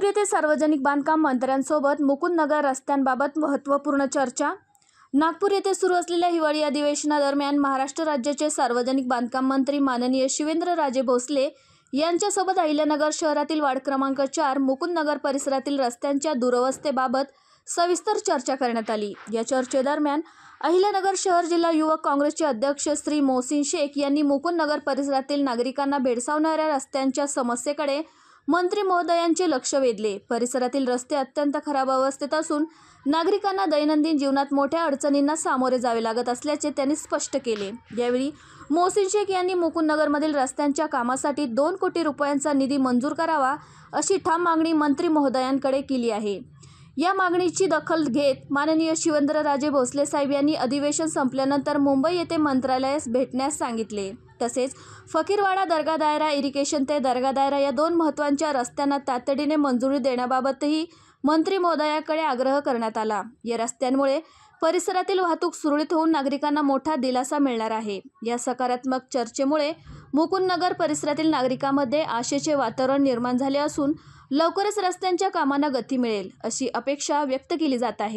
नागपूर येथे सार्वजनिक बांधकाम मंत्र्यांसोबत मुकुंदनगर रस्त्यांबाबत महत्त्वपूर्ण चर्चा. नागपूर येथे सुरू असलेल्या हिवाळी अधिवेशनादरम्यान महाराष्ट्र राज्याचे सार्वजनिक बांधकाम मंत्री माननीय शिवेंद्रराजे भोसले यांच्यासोबत अहिल्यानगर शहरातील वार्ड क्रमांक चार मुकुंदनगर परिसरातील रस्त्यांच्या दुरवस्थेबाबत सविस्तर चर्चा करण्यात आली. या चर्चेदरम्यान अहिल्यानगर शहर जिल्हा युवक काँग्रेसचे अध्यक्ष श्री मोहसिन शेख यांनी मुकुंदनगर परिसरातील नागरिकांना भेडसावणाऱ्या रस्त्यांच्या समस्येकडे मंत्री महोदयांचे लक्ष वेधले. परिसरातील रस्ते अत्यंत खराब अवस्थेत असून नागरिकांना दैनंदिन जीवनात मोठ्या अडचणींना सामोरे जावे लागत असल्याचे त्यांनी स्पष्ट केले. यावेळी मोहसिन शेख यांनी मुकुंदनगरमधील रस्त्यांच्या कामासाठी दोन कोटी रुपयांचा निधी मंजूर करावा अशी ठाम मागणी मंत्री महोदयांकडे केली आहे. या मागणीची दखल घेत माननीय शिवेंद्रराजे भोसले साहेब यांनी अधिवेशन संपल्यानंतर मुंबई येथे मंत्रालयास भेटण्यास सांगितले. तसेच फकीरवाडा दर्गा दायरा इरिगेशन ते दर्गा दायरा या दोन महत्त्वांच्या रस्त्यांना तातडीने मंजुरी देण्याबाबतही मंत्री महोदयाकडे आग्रह करण्यात आला. या रस्त्यांमुळे परिसरातील वाहतूक सुरळीत होऊन नागरिकांना मोठा दिलासा मिळणार आहे. या सकारात्मक चर्चेमुळे मुकुंदनगर परिसरातील नागरिकांमध्ये आशेचे वातावरण निर्माण झाले असून लवकरच रस्त्यांच्या कामांना गती मिळेल अशी अपेक्षा व्यक्त केली जात आहे.